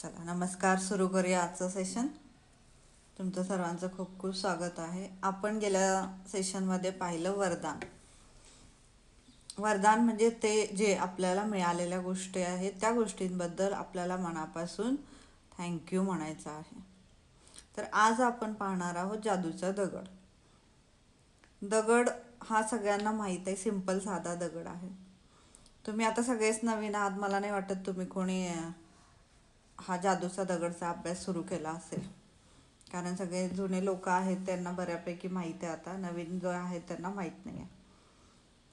चला नमस्कार सुरू करूया आजचं सेशन तुमचं सर्वांचं खूप खूप स्वागत आहे. आपण गेल्या सेशनमध्ये पाहिलं वरदान. वरदान म्हणजे ते जे आपल्याला मिळालेल्या गोष्टी आहेत त्या गोष्टींबद्दल आपल्याला मनापासून थँक्यू म्हणायचं आहे. तर आज आपण पाहणार आहोत जादूचा दगड. दगड हा सगळ्यांना माहीत आहे सिंपल साधा दगड आहे. तुम्ही आता सगळेच नवीन आहात मला नाही वाटत तुम्ही कोणी हा जादूचा दगडचा अभ्यास सुरू केला असेल. कारण सगळे जुने लोक आहेत त्यांना बऱ्यापैकी माहीत आहे आता. नवीन जो आहेत त्यांना माहीत नाही आहे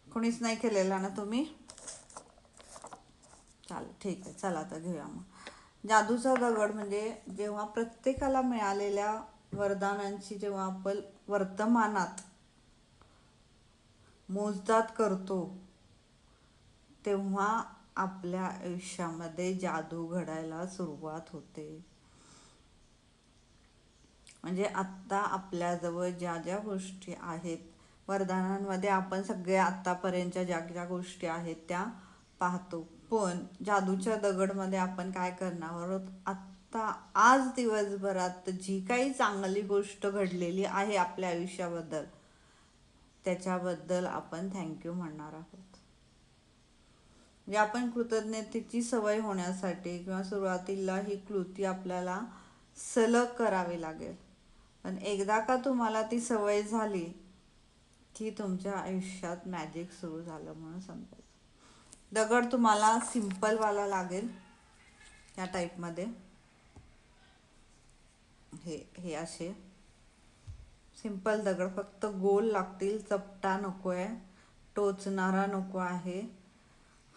कोणीच नाही केलेला ना तुम्ही? चालेल ठीक आहे. चला आता घेऊया मग. जादूचा दगड म्हणजे जेव्हा प्रत्येकाला मिळालेल्या वरदानांची जेव्हा आपण वर्तमानात मोजदात करतो तेव्हा आपल्या आयुष्यामध्ये जादू घडायला सुरुवात होते. म्हणजे आत्ता आपल्याजवळ ज्या ज्या गोष्टी आहेत वरदानांमध्ये आपण सगळ्या आत्तापर्यंतच्या ज्या ज्या गोष्टी आहेत त्या पाहतो. पण जादूच्या दगडमध्ये आपण काय करणार आहोत? आत्ता आज दिवसभरात जी काही चांगली गोष्ट घडलेली आहे आपल्या आयुष्याबद्दल त्याच्याबद्दल आपण थँक्यू म्हणणार आहोत. म्हणजे आपण कृतज्ञतेची सवय होण्यासाठी किंवा सुरुवातीला ही कृती आपल्याला सलग करावी लागेल. पण एकदा का तुम्हाला ती सवय झाली की तुमच्या आयुष्यात मॅजिक सुरू झालं म्हणून समजायचं. दगड तुम्हाला सिम्पलवाला लागेल या टाईपमध्ये हे हे असे. सिंपल दगड फक्त गोल लागतील चपटा नको आहे टोचणारा नको आहे.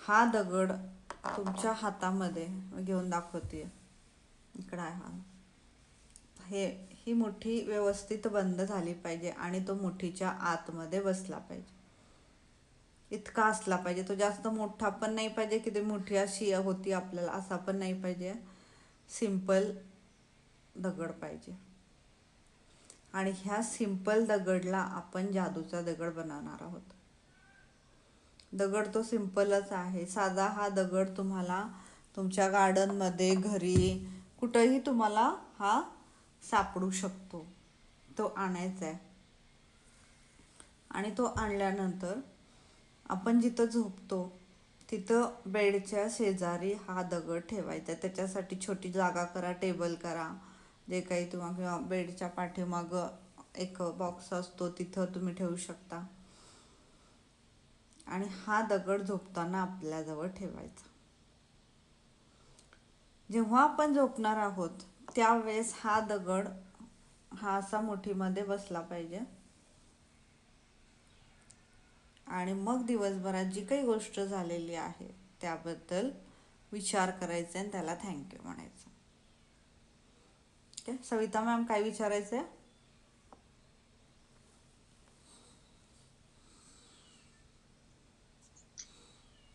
हा दगड तुमच्या हातामध्ये घेऊन दाखवते इकडं आहे हा. हे ही मुठी व्यवस्थित बंद झाली पाहिजे आणि तो मुठीच्या आतमध्ये बसला पाहिजे. इतका असला पाहिजे. तो जास्त मोठा पण नाही पाहिजे की ते मुठी अशी होती आपल्याला असा पण नाही पाहिजे. सिंपल दगड पाहिजे. आणि ह्या सिंपल दगडला आपण जादूचा दगड बनवणार आहोत. दगड तो सिंपलच आहे. साधा हा दगड तुम्हाला तुमच्या गार्डनमध्ये घरी कुठंही तुम्हाला हा सापडू शकतो. तो आणायचा आहे. आणि तो आणल्यानंतर आपण जिथं झोपतो तिथं बेडच्या शेजारी हा दगड ठेवायचा त्याच्यासाठी छोटी जागा करा टेबल करा. जे काही तुम्हाला किंवा बेडच्या पाठीमागं एक बॉक्स असतो तिथं तुम्ही ठेवू शकता. आणि हा दगड झोपताना आपल्याजवळ ठेवायचा. जेव्हा आपण झोपणार आहोत त्यावेळेस हा दगड हा असा मुठीमध्ये बसला पाहिजे. आणि मग दिवसभरात जी काही गोष्ट झालेली आहे त्याबद्दल विचार करायचा आणि त्याला थँक्यू म्हणायचं. सविता मॅम काय विचारायचं आहे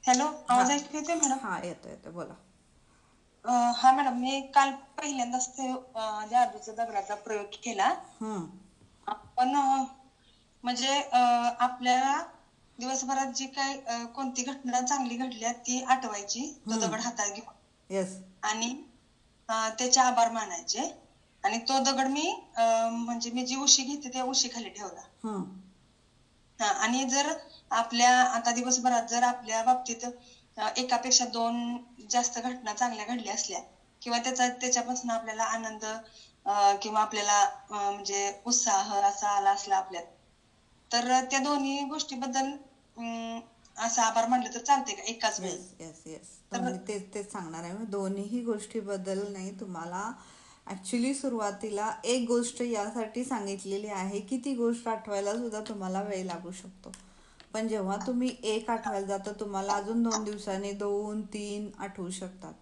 हॅलो आवाज ऐकू येतोय मॅडम? हां येतो येतो बोला. अं, हा मॅडम मी काल पहिल्यांदाच ते अं, जादूचा दगडाचा प्रयोग केला. हम्म, पण अं, म्हणजे अं, आपल्याला दिवसभरात जी काय अं, कोणती घटना चांगली घडली आहे ती आठवायची तो. दगड हातात घेऊन. येस आणि अं, त्याचे आभार मानायचे. आणि तो दगड मी अं, म्हणजे मी जी उशी घेते त्या उशी खाली ठेवला. हम्म, हा आणि जर आपल्या आता दिवसभरात जर आपल्या बाबतीत एकापेक्षा दोन जास्त घटना चांगल्या घडल्या असल्या किंवा त्याचा त्याच्यापासून आपल्याला आनंद किंवा आपल्याला म्हणजे उत्साह असा आला असला आपल्यात तर त्या दोन्ही गोष्टीबद्दल अं, असं आभार मानलं तर चालते का एकाच वेळी येस येस तुम्ही तेच तेच सांगणार आहे. दोन्ही गोष्टीबद्दल नाही तुम्हाला ॲक्च्युली सुरुवातीला एक गोष्ट यासाठी सांगितलेली आहे की ती गोष्ट आठवायला सुद्धा तुम्हाला वेळ लागू शकतो. पण जेव्हा तुम्ही एक आठवायला जाता तुम्हाला अजून दोन दिवसांनी दोन तीन आठवू शकतात.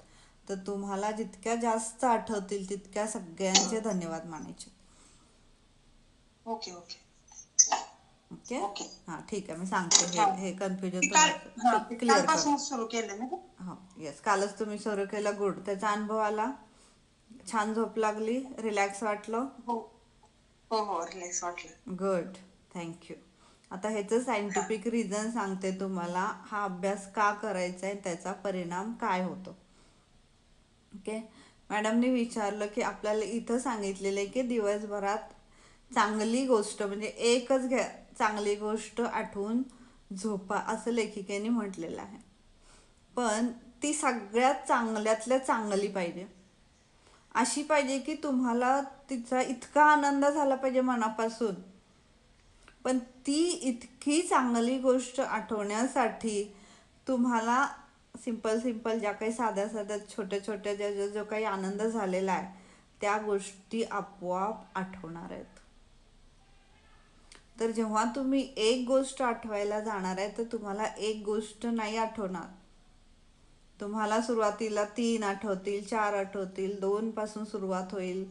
तर तुम्हाला जितक्या जास्त आठवतील तितक्या सगळ्यांचे धन्यवाद मानायचे. Okay okay. ओके. हां ठीक आहे. मी सांगते. हे कन्फ्युजन क्लिअर हो येस कालच तुम्ही सुरू केलं. गुड. त्याचा अनुभव आला? छान झोप लागली रिलॅक्स वाटलं? हो. हो हो रिलॅक्स वाटलं. गुड थँक्यू आता ह्याचं सायंटिफिक रिझन सांगते तुम्हाला. हा अभ्यास का करायचा आहे त्याचा परिणाम काय होतो? ओके मॅडमने विचारलं की आपल्याला इथं सांगितलेलं आहे की दिवसभरात चांगली गोष्ट म्हणजे एकच घ्या चांगली गोष्ट आठवून झोपा असं लेखिकेने म्हटलेलं आहे. पण ती सगळ्यात चांगल्यातल्या चांगली पाहिजे. अशी पाहिजे की तुम्हाला तिचा इतका आनंद झाला पाहिजे मनापासून. पण ती इतकी चांगली गोष्ट आठवण्यासाठी तुम्हाला सिंपल सिंपल ज्या काही साध्या साध्या छोट्या छोट्या ज्या जो जो काही आनंद झालेला आहे त्या गोष्टी आपोआप आठवणार आहेत. तर जेव्हा तुम्ही एक गोष्ट आठवायला जाणार आहे तर तुम्हाला एक गोष्ट नाही आठवणार. तुम्हाला सुरुवातीला तीन आठवतील चार आठवतील दोन पासून सुरुवात होईल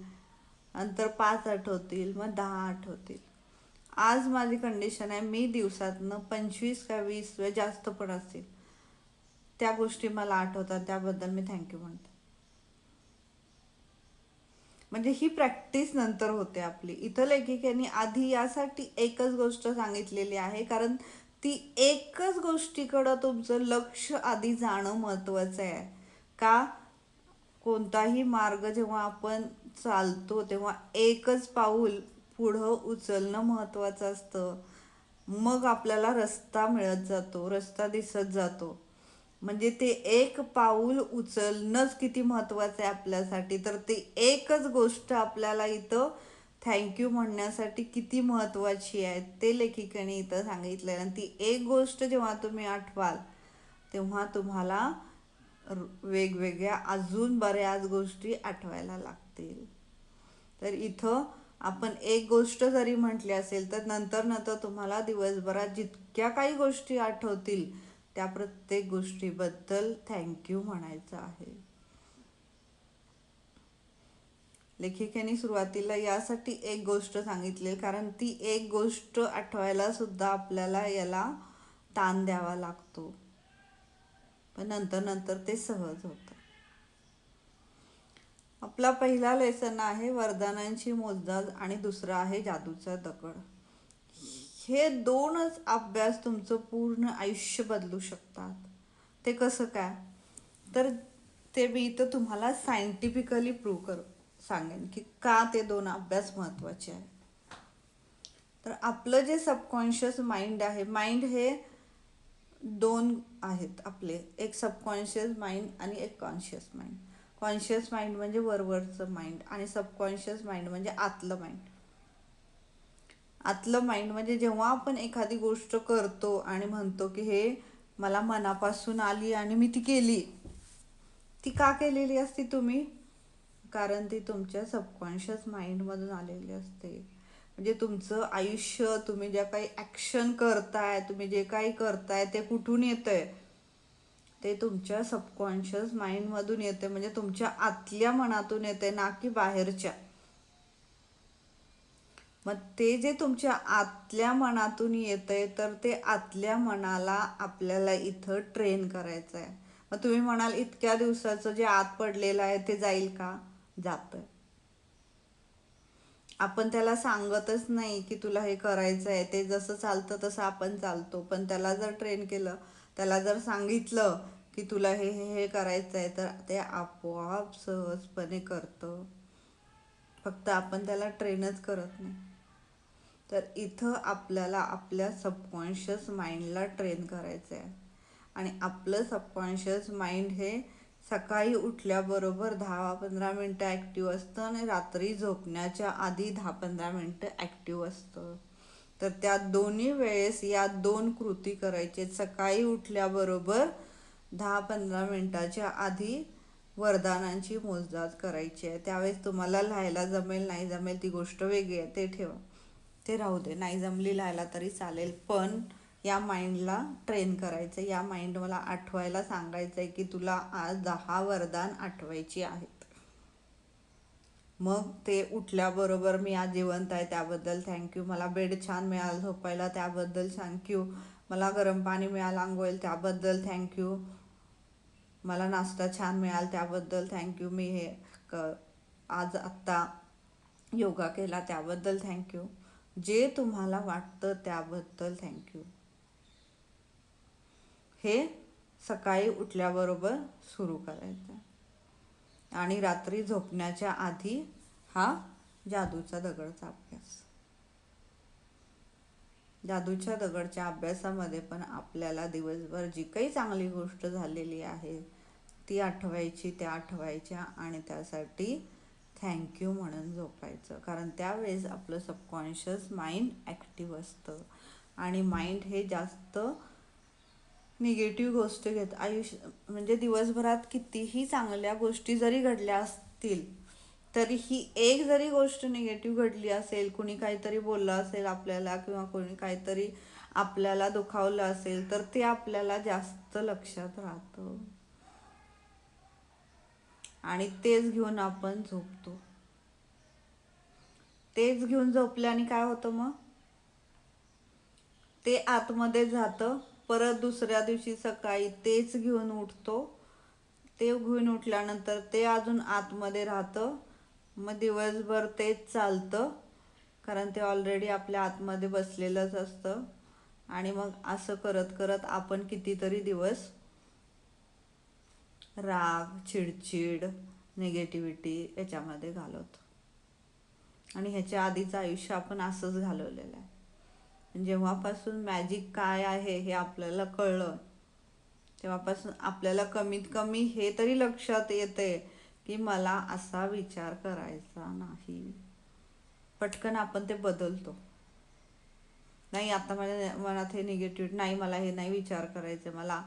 नंतर पाच आठवतील मग दहा आठवतील. आज माझी कंडिशन आहे मी दिवसातनं पंचवीस का वीस वेळ जास्त पण असतील त्या गोष्टी मला आठवतात त्याबद्दल मी थँक्यू म्हणते. म्हणजे ही प्रॅक्टिस नंतर होते आपली. इथं लेखिकेने आधी यासाठी एकच गोष्ट सांगितलेली आहे कारण ती एकच गोष्टीकडं तुमचं लक्ष आधी जाणं महत्त्वाचं आहे. का? कोणताही मार्ग जेव्हा आपण चालतो तेव्हा एकच पाऊल पुढं उचलणं महत्त्वाचं असतं. मग आपल्याला रस्ता मिळत जातो रस्ता दिसत जातो. म्हणजे ते एक पाऊल उचलणंच किती महत्त्वाचं आहे आपल्यासाठी. तर ते एकच गोष्ट आपल्याला इथं थँक्यू म्हणण्यासाठी किती महत्त्वाची आहे. ते लेखिकेने इथं सांगितलं आणि ती एक गोष्ट जेव्हा तुम्ही आठवाल तेव्हा तुम्हाला वेगवेगळ्या अजून बऱ्याच गोष्टी आठवायला लागतील. तर इथं आपण एक गोष्ट जरी म्हटली असेल तर नंतर नंतर तुम्हाला दिवसभरात जितक्या काही गोष्टी आठवतील त्या प्रत्येक गोष्टीबद्दल थँक्यू म्हणायचं आहे. लेखिकेने सुरुवातीला यासाठी एक गोष्ट सांगितली कारण ती एक गोष्ट आठवायला सुद्धा आपल्याला याला ताण द्यावा लागतो. पण नंतर नंतर ते सहज होतं. आपला पहिला लेसन आहे वरदानांची मोजदाज आणि दुसरा आहे जादूचा दगड. हे दोनच अभ्यास तुमचं पूर्ण आयुष्य बदलू शकतात. ते कसं काय? तर ते मी इथं तुम्हाला सायंटिफिकली प्रूव्ह करतो. सांगेन की का ते दोन अभ्यास महत्त्वाचे आहे तर आपलं जे सबकॉन्शियस माइंड आहे माइंड हे दोन आहेत आपले. एक सबकॉन्शियस माइंड आणि एक कॉन्शियस माइंड कॉन्शियस माइंड म्हणजे वरवरचं माइंड आणि सबकॉन्शियस माइंड म्हणजे आतलं माइंड आतलं माइंड म्हणजे जेव्हा आपण एखादी गोष्ट करतो आणि म्हणतो की हे मला मनापासून आली आणि मी ती केली. ती का केलेली असती तुम्ही? कारण ती तुमच्या सबकॉन्शियस माइंडमधून आलेली असते. म्हणजे तुमचं आयुष्य तुम्ही ज्या काही ॲक्शन करताय तुम्ही जे काही करताय ते कुठून येतंय? आहे ते तुमच्या सबकॉन्शियस माइंडमधून येते म्हणजे तुमच्या आतल्या मनातून येते ना की बाहेरच्या. मग ते जे तुमच्या आतल्या मनातून येतंय तर ते आतल्या मनाला आपल्याला इथं ट्रेन करायचं आहे मग तुम्ही म्हणाल इतक्या दिवसाचं जे आत पडलेलं आहे ते जाईल का? जातं आपण त्याला सांगतच नाही की तुला हे करायचं आहे ते जसं चालतं तसं आपण चालतो. पण त्याला जर ट्रेन केलं त्याला जर सांगितलं की तुला हे हे हे करायचं आहे तर ते आपोआप सहजपणे करतं. फक्त आपण त्याला ट्रेनच करत नाही. तर इथं आपल्याला आपल्या सबकॉन्शियस माइंडला ट्रेन करायचं आहे आणि आपलं सबकॉन्शियस माइंड हे सकाळी उठल्याबरोबर दहा पंधरा मिनटं ॲक्टिव्ह असतं आणि रात्री झोपण्याच्या आधी दहा पंधरा मिनटं ॲक्टिव्ह असतं. तर त्या दोन्ही वेळेस या दोन कृती करायचे. सकाळी उठल्याबरोबर दहा पंधरा मिनटाच्या आधी वरदानांची मोजदाद करायची आहे. त्यावेळेस तुम्हाला लिहायला जमेल नाही जमेल ती गोष्ट वेगळी आहे. ते ठेवा. ते राहू दे. नाही जमली लिहायला तरी चालेल. पण या माइंडला ट्रेन करायचं या माइंड मला आठवायला सांगायचं आहे की तुला आज दहा वरदान आठवायची आहेत. मग ते उठल्याबरोबर मी आज जिवंत आहे त्याबद्दल थँक्यू मला बेड छान मिळालं झोपायला त्याबद्दल थँक्यू मला गरम पाणी मिळालं आंघोळ त्याबद्दल थँक्यू मला नाश्ता छान मिळाला त्याबद्दल थँक्यू मी हे क आज आत्ता योगा केला त्याबद्दल थँक्यू जे तुम्हाला वाटतं त्याबद्दल थँक्यू हे सकाळी उठल्याबरोबर सुरू करायचं. आणि रात्री झोपण्याच्या आधी हा जादूचा दगडचा अभ्यास. जादूच्या दगडच्या अभ्यासामध्ये पण आपल्याला दिवसभर जी काही चांगली गोष्ट झालेली आहे ती आठवायची त्या आठवायच्या आणि त्यासाठी थँक्यू म्हणून झोपायचं. कारण त्यावेळेस आपलं सबकॉन्शियस माइंड ॲक्टिव्ह असतं. आणि माइंड हे जास्त निगेटिव्ह गोष्ट घेत. आयुष्य म्हणजे दिवसभरात कितीही चांगल्या गोष्टी जरी घडल्या असतील तरी ही एक जरी गोष्ट निगेटिव्ह घडली असेल कुणी काहीतरी बोललं असेल आपल्याला किंवा कोणी काहीतरी आपल्याला दुखावलं असेल तर ते आपल्याला जास्त लक्षात राहतं. आणि तेच घेऊन आपण झोपतो. तेच घेऊन झोपल्याने काय होतं मग? ते आतमध्ये जातं. परत दुसऱ्या दिवशी सकाळी तेच घेऊन उठतो. ते घेऊन उठल्यानंतर ते अजून आतमध्ये राहतं. मग दिवसभर तेच चालतं. कारण ते ऑलरेडी आपल्या आतमध्ये बसलेलंच असतं. आणि मग असं करत करत आपण कितीतरी दिवस राग चिडचिड निगेटिव्हिटी याच्यामध्ये घालवतो. आणि ह्याच्या आधीचं आयुष्य आपण असंच घालवलेलं आहे. जेव्हापासून मॅजिक काय आहे हे आपल्याला कळलं तेव्हापासून आपल्याला कमीत कमी हे तरी लक्षात येते की मला असा विचार करायचा नाही. पटकन आपण ते बदलतो. नाही आता माझ्या मनात हे निगेटिव्ह नाही मला हे नाही विचार करायचं मला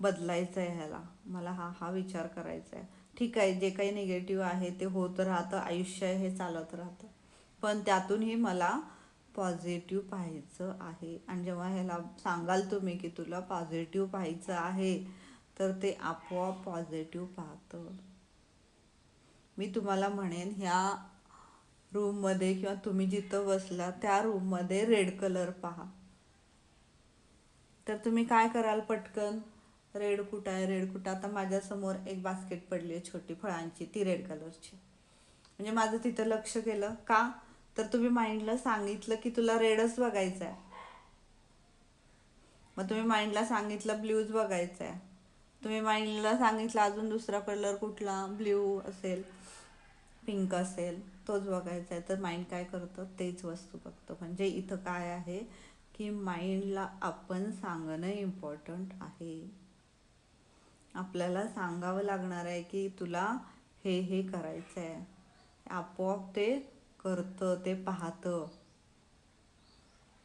बदलायचं आहे ह्याला. मला हा हा विचार करायचा आहे ठीक आहे जे काही निगेटिव्ह आहे ते होत राहतं आयुष्य हे चालत राहतं. पण त्यातूनही मला पॉझिटिव्ह पाहायचं आहे. आणि जेव्हा ह्याला सांगाल तुम्ही की तुला पॉझिटिव्ह पाहायचं आहे तर ते आपोआप पॉझिटिव्ह पाहतं. मी तुम्हाला म्हणेन ह्या रूममध्ये किंवा तुम्ही जिथं बसला त्या रूममध्ये रेड कलर पहा. तर तुम्ही काय कराल पटकन? रेड कुठं आहे? रेड कुठं? आता माझ्यासमोर एक बास्केट पडली आहे छोटी फळांची ती रेड कलरची म्हणजे माझं तिथं लक्ष गेलं. का? तर तुम्ही माइंडला सांगितलं की तुला रेडच बघायचं आहे मग तुम्ही माइंडला सांगितलं ब्ल्यूज बघायचा आहे तुम्ही माइंडला सांगितलं अजून दुसरा कलर कुठला? ब्ल्यू असेल पिंक असेल तोच बघायचा आहे तर माइंड काय करतं? तेच वस्तू बघतं. म्हणजे इथं काय आहे की माइंडला आपण सांगणं इम्पॉर्टंट आहे. आपल्याला सांगावं लागणार आहे की तुला हे हे करायचं आहे आपोआप ते करतं ते पाहतं.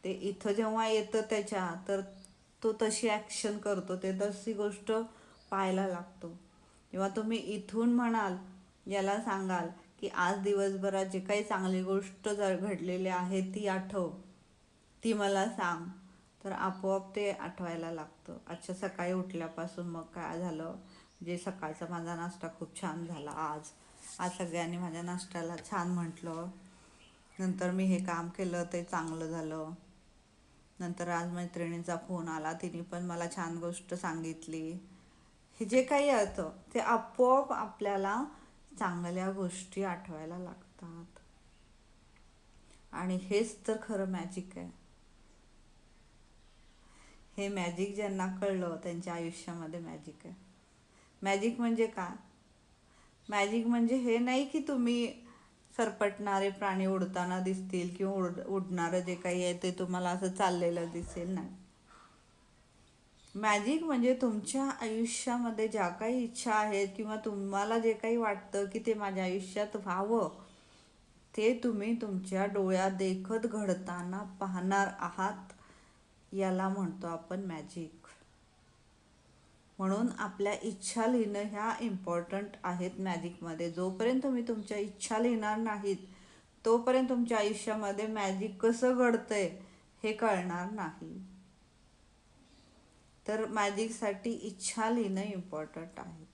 ते इथं जेव्हा येतं त्याच्या तर तो तशी ॲक्शन करतो. ते तशी गोष्ट पाहायला लागतो. किंवा तुम्ही इथून म्हणाल याला सांगाल की आज दिवसभरात जे काही चांगली गोष्ट जर घडलेली आहे ती आठव. ती मला सांग. तर आपोआप ते आठवायला लागतं. अच्छा सकाळी उठल्यापासून मग काय झालं? जे सकाळचा माझा नाश्ता खूप छान झाला आज. आज सगळ्यांनी माझ्या नाश्त्याला छान म्हटलं. नंतर मी हे काम केलं ते चांगलं झालं. नंतर आज मैत्रिणीचा फोन आला तिने पण मला छान गोष्ट सांगितली. हे जे काही येतं ते आपोआप आपल्याला चांगल्या गोष्टी आठवायला लागतात. आणि हेच तर खरं मॅजिक आहे. हे मॅजिक ज्यांना कळलं त्यांच्या आयुष्यामध्ये मॅजिक आहे. मॅजिक म्हणजे काय? मॅजिक म्हणजे हे नाही की तुम्ही सरपटणारे प्राणी उडताना दिसतील किंवा उड उडणारं जे काही आहे ते तुम्हाला असं चाललेलं दिसेल नाही मॅजिक म्हणजे तुमच्या आयुष्यामध्ये ज्या काही इच्छा आहेत किंवा तुम्हाला जे काही वाटतं की ते माझ्या आयुष्यात व्हावं ते तुम्ही तुमच्या डोळ्यात देखत घडताना पाहणार आहात. याला म्हणतो आपण मॅजिक म्हणून आपल्या इच्छा लिहिणं ह्या इम्पॉर्टंट आहेत मॅजिकमध्ये जोपर्यंत तुम्ही तुमच्या इच्छा लिहिणार नाहीत तोपर्यंत तुमच्या आयुष्यामध्ये मॅजिक कसं घडतंय हे कळणार नाही. तर मॅजिकसाठी इच्छा लिहिणं इम्पॉर्टंट आहे.